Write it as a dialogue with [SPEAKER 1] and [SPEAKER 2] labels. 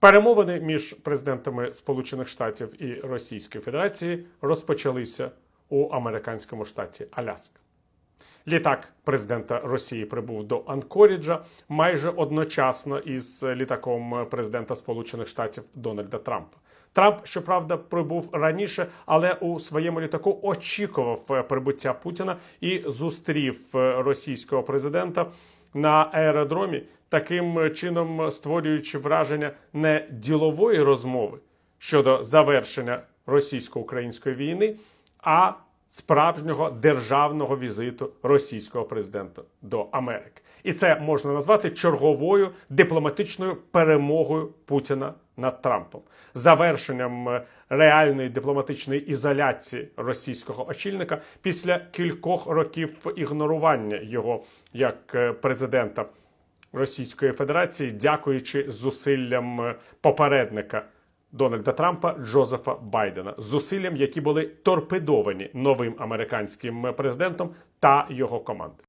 [SPEAKER 1] Перемовини між президентами Сполучених Штатів і Російської Федерації розпочалися у американському штаті Аляска. Літак президента Росії прибув до Анкоріджа майже одночасно із літаком президента Сполучених Штатів Дональда Трампа. Трамп, щоправда, прибув раніше, але у своєму літаку очікував е, прибуття Путіна і зустрів е, російського президента на аеродромі, таким чином створюючи враження не ділової розмови щодо завершення російсько-української війни, а справжнього державного візиту російського президента до Америки. І це можна назвати черговою дипломатичною перемогою Путіна над Трампом, завершенням е, реальної дипломатичної ізоляції російського очільника після кількох років ігнорування його як е, президента Російської Федерації, дякуючи зусиллям е, попередника Дональда Трампа Джозефа Байдена, зусиллям, які були торпедовані новим американським президентом та його командою.